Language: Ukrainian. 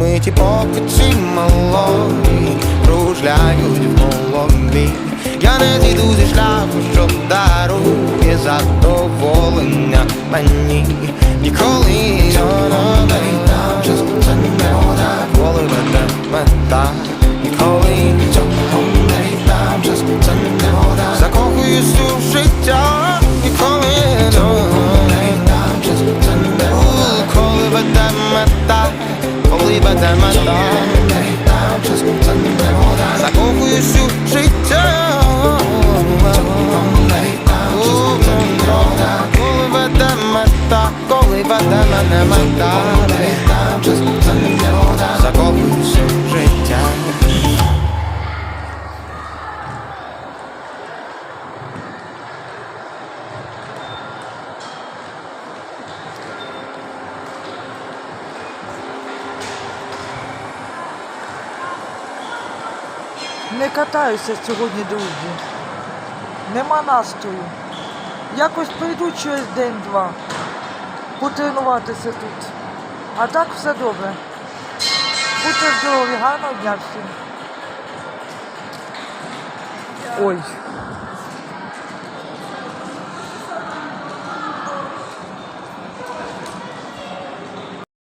Миті покиці малої кружляють в голові. Я не зійду зі шляху, що дарує задоволення мені. Ніколи це не вода, коли веде мета. Веде мета. Закохуюсь у життя. Коли веде мета, коли веде мене мета. Не катаюся сьогодні, друзі. Нема настрою. Якось прийду через день-два потренуватися тут. А так все добре. Будьте здорові, гарного дня всім. Ой.